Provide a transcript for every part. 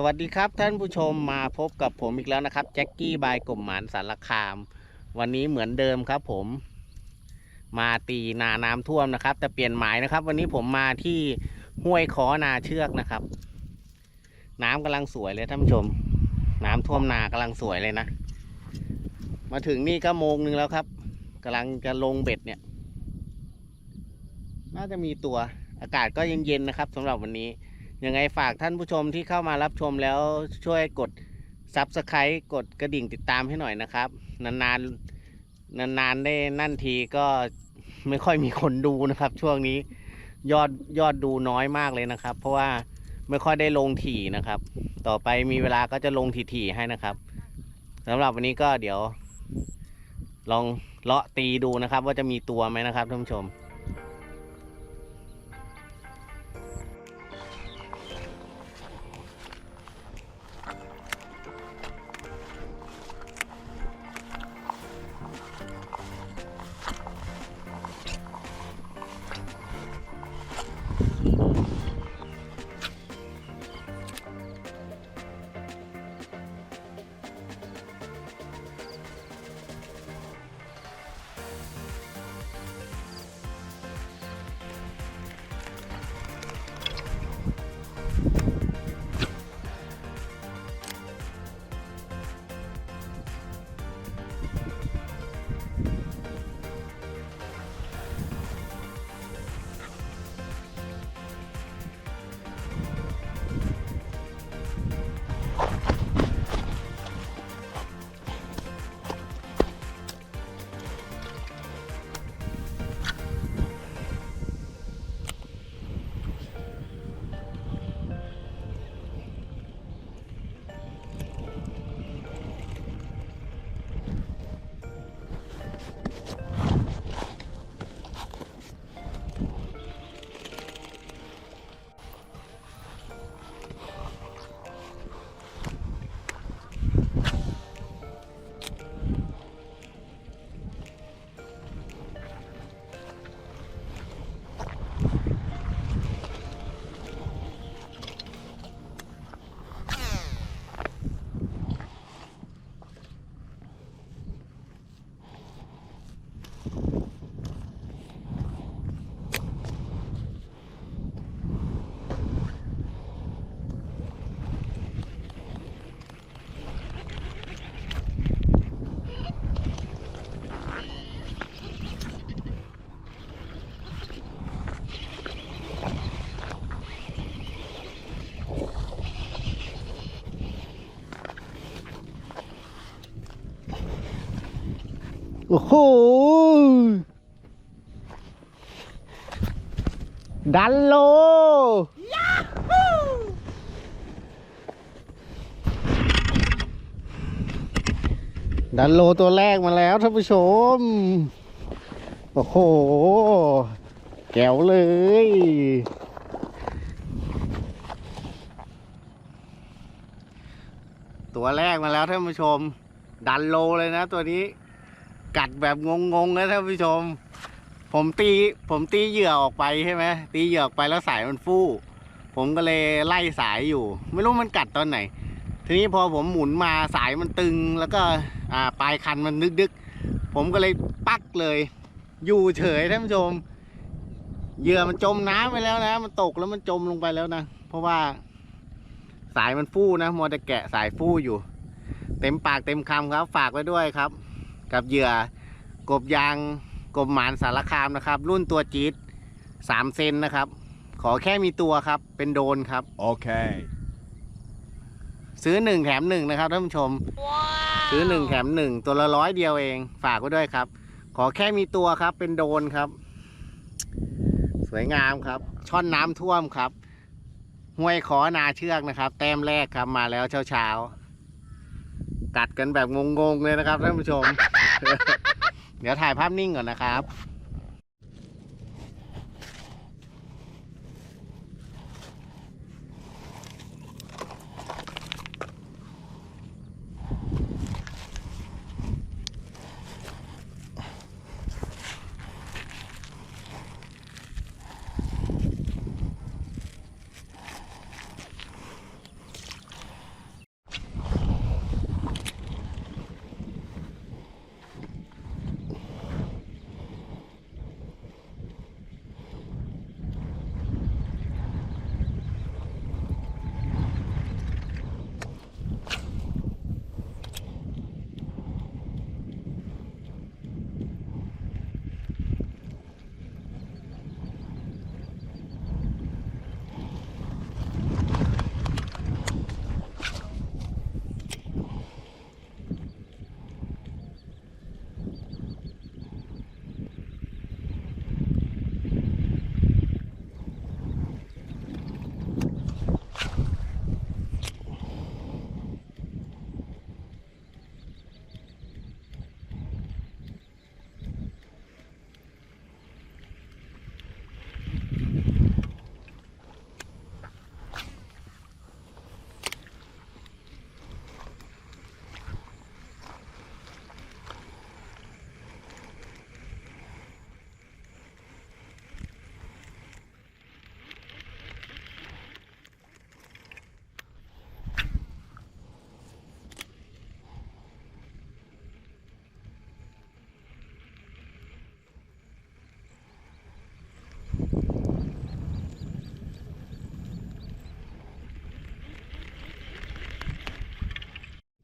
สวัสดีครับท่านผู้ชมมาพบกับผมอีกแล้วนะครับแจ็คกี้บายกลมหมานสารคาม วันนี้เหมือนเดิมครับผม มาตีนาน้ำท่วมนะครับ แต่เปลี่ยนหมายนะครับ วันนี้ผมมาที่ห้วยขอนาเชือกนะครับ น้ำกำลังสวยเลยท่านผู้ชม น้ำท่วมนากำลังสวยเลยนะ มาถึงนี่ก็โมงนึงแล้วครับกำลังจะลงเบ็ดเนี่ย น่าจะมีตัวอากาศก็เย็นๆนะครับสำหรับวันนี้ ยังไงฝากท่านผู้ชมที่เข้ามารับชมแล้วช่วยกด Subscribe กดกระดิ่งติดตามให้หน่อยนะครับ นานๆนานๆได้นั่นทีก็ไม่ค่อยมีคนดูนะครับ ช่วงนี้ยอดยอดดูน้อยมากเลยนะครับ เพราะว่าไม่ค่อยได้ลงถี่นะครับ ต่อไปมีเวลาก็จะลงถี่ๆให้นะครับสำหรับวันนี้ก็เดี๋ยว ลองเลาะตีดูนะครับ ว่าจะมีตัวไหมนะครับท่านผู้ชม อ้โห ดันโลดันโลตัวแรกมาแล้วท่านผู้ชม โอ้โห แก้วเลย ตัวแรกมาแล้วท่านผู้ชม ดันโลเลยนะตัวนี้ กัดแบบงงๆนะท่านผู้ชม ผมตีผมตีเหยื่อออกไปใช่ไหมตีเหยื่อออกไปแล้วสายมันฟู่ ผมก็เลยไล่สายอยู่ ไม่รู้มันกัดตอนไหน ทีนี้พอผมหมุนมาสายมันตึงแล้วก็อ่าปลายคันมันนึกดึกๆ ผมก็เลยปักเลย อยู่เฉยท่านผู้ชมเหยื่อมันจมน้ำไปแล้วนะ มันตกแล้วมันจมลงไปแล้วนะ เพราะว่า สายมันฟู่นะมัวแต่แกะสายฟู่อยู่ เต็มปากเต็มคำครับ ฝากไว้ด้วยครับ กับเหยื่อกบยางกบหมานสารคามนะครับ รุ่นตัวจี๊ดสามเซนนะครับ ขอแค่มีตัวครับ เป็นโดนครับ Okay. ซื้อหนึ่งแถมหนึ่งนะครับท่านผู้ชม ซื้อหนึ่งแถมหนึ่งตัวละร้อยเดียวเอง ฝากไว้ด้วยครับ ขอแค่มีตัวครับ เป็นโดนครับ สวยงามครับ ช่อนน้ำท่วมครับห้วยขอนาเชือกนะครับ แต้มแรกครับมาแล้วเช้าเช้าๆ กัดกันแบบงงๆเลยนะครับท่านผู้ชม เดี๋ยวถ่ายภาพนิ่งก่อนนะครับ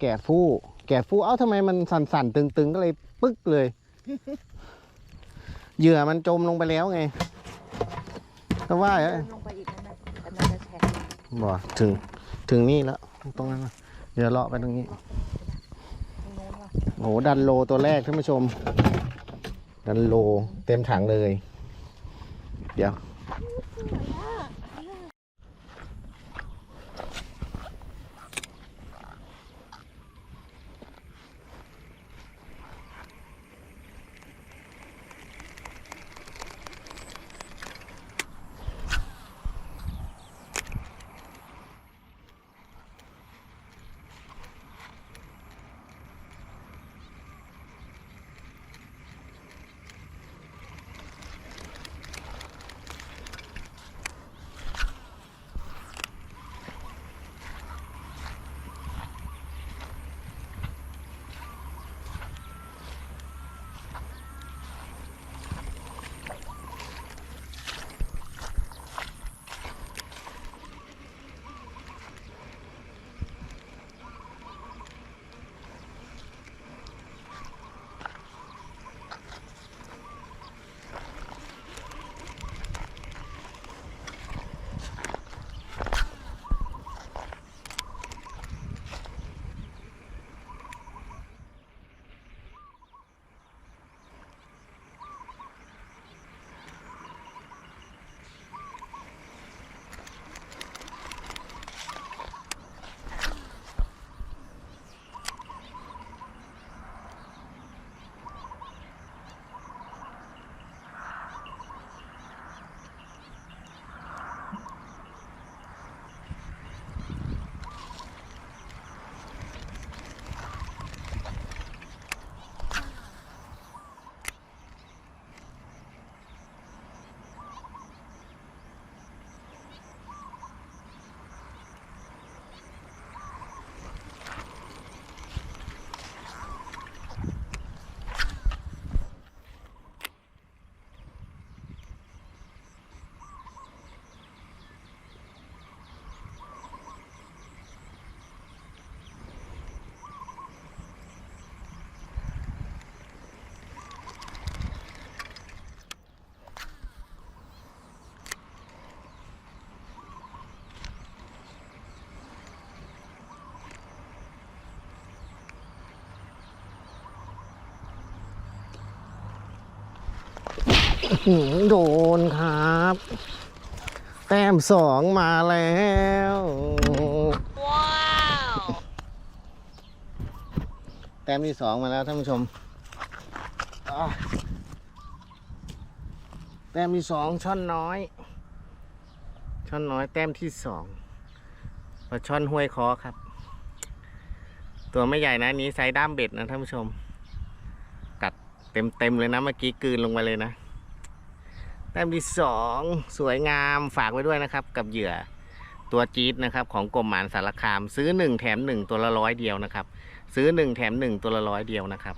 แกะฟู่แกะฟู่เอ้าทำไมมันสั่นๆ ตึงๆ ก็เลยปึ๊กเลย เหยื่อมันจมลงไปแล้วไงก็ว่าเดิอะนลงไปอีกนั่นนะอันนั้นจะแฉกบ่ถึงถึงนี่แล้วตรงนั้นนะเดี๋ยวเลาะไปตรงนี้ ตรงโน้นว่ะโหดันโลตัวแรกท่านผู้ชม ดันโลเต็มถังเลย เดี๋ยว หืมโดนครับ แต้มสองมาแล้ว ว้าว แต้มที่สองมาแล้วท่านผู้ชมอะแต้มที่สองช่อนน้อย ช่อนน้อยแต้มที่สองปลาช่อนห้วยคอครับ ตัวไม่ใหญ่นะอันนี้ไซส์ด้ามเบ็ดนะท่านผู้ชม กัดเต็มเต็มๆเลยนะ เมื่อกี้กลืนลงไปเลยนะแต้มที่สองสวยงามฝากไว้ด้วยนะครับ กับเหยื่อตัวจี๊ดนะครับ ของกรมหมานสารคาม ซื้อหนึ่งแถมหนึ่งตัวละร้อยเดียวนะครับ ซื้อหนึ่งแถมหนึ่งตัวละร้อยเดียวนะครับ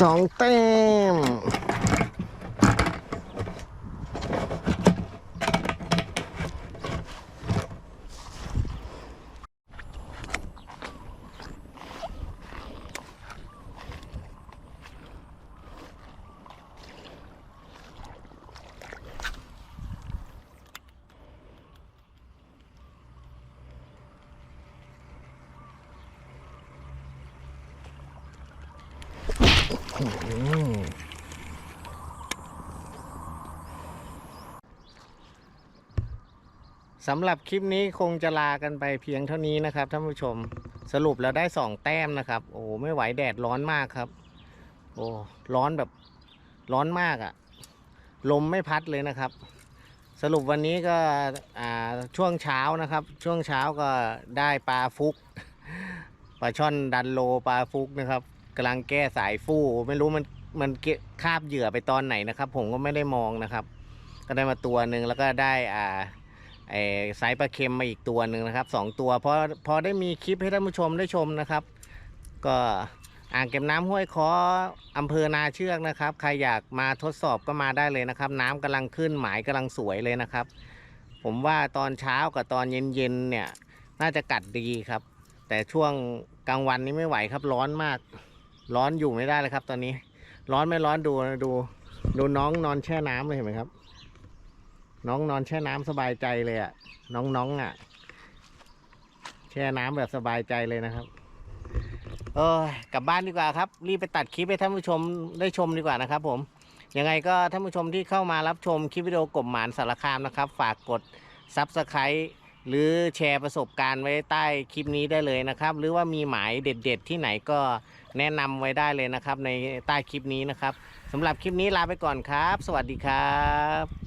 สองแต้ม สำหรับคลิปนี้คงจะลากันไปเพียงเท่านี้นะครับท่านผู้ชมสรุปแล้วได้สองแต้มนะครับ โอ้ไม่ไหวแดดร้อนมากครับ โอ้ร้อนแบบร้อนมากอะ่ะ ลมไม่พัดเลยนะครับ สรุปวันนี้ก็ช่วงเช้านะครับ ช่วงเช้าก็ได้ปลาฟุกปลาช่อนดันโลปลาฟุกนะครับ กำลังแก้สายฟู่ไม่รู้มันมันเกะคาบเหยื่อไปตอนไหนนะครับ ผมก็ไม่ได้มองนะครับ ก็ได้มาตัวหนึ่งแล้วก็ได้อ่าไอ้ไซส์ปลาเค็มมาอีกตัวหนึ่งนะครับสองตัวพอพอได้มีคลิปให้ท่านผู้ชมได้ชมนะครับ ก็อ่างเก็บน้ำห้วยคออำเภอนาเชือกนะครับ ใครอยากมาทดสอบก็มาได้เลยนะครับ น้ำกำลังขึ้นหมายกำลังสวยเลยนะครับ ผมว่าตอนเช้ากับตอนเย็นๆเนี่ย น่าจะกัดดีครับ แต่ช่วงกลางวันนี้ไม่ไหวครับร้อนมาก ร้อนอยู่ไม่ได้เลยครับ ตอนนี้ ร้อนไม่ร้อนดูดู ดูน้องนอนแช่น้ำเลยเห็นไหมครับ น้องนอนแช่น้ำสบายใจเลยอะ่ะ น้องๆองอะ แช่น้ำแบบสบายใจเลยนะครับ เออกลับบ้านดีกว่าครับ รีบไปตัดคลิปให้ท่านผู้ชมได้ชมดีกว่านะครับ ผมยังไงก็ท่านผู้ชมที่เข้ามารับชมคลิปวิดีโอกบหมานสารคามนะครับ ฝากกด Subscribe หรือแชร์ประสบการณ์ไว้ใต้คลิปนี้ได้เลยนะครับ หรือว่ามีหมายเด็ด ๆ ที่ไหนก็แนะนำไว้ได้เลยนะครับ ในใต้คลิปนี้นะครับสำหรับคลิปนี้ลาไปก่อนครับ สวัสดีครับ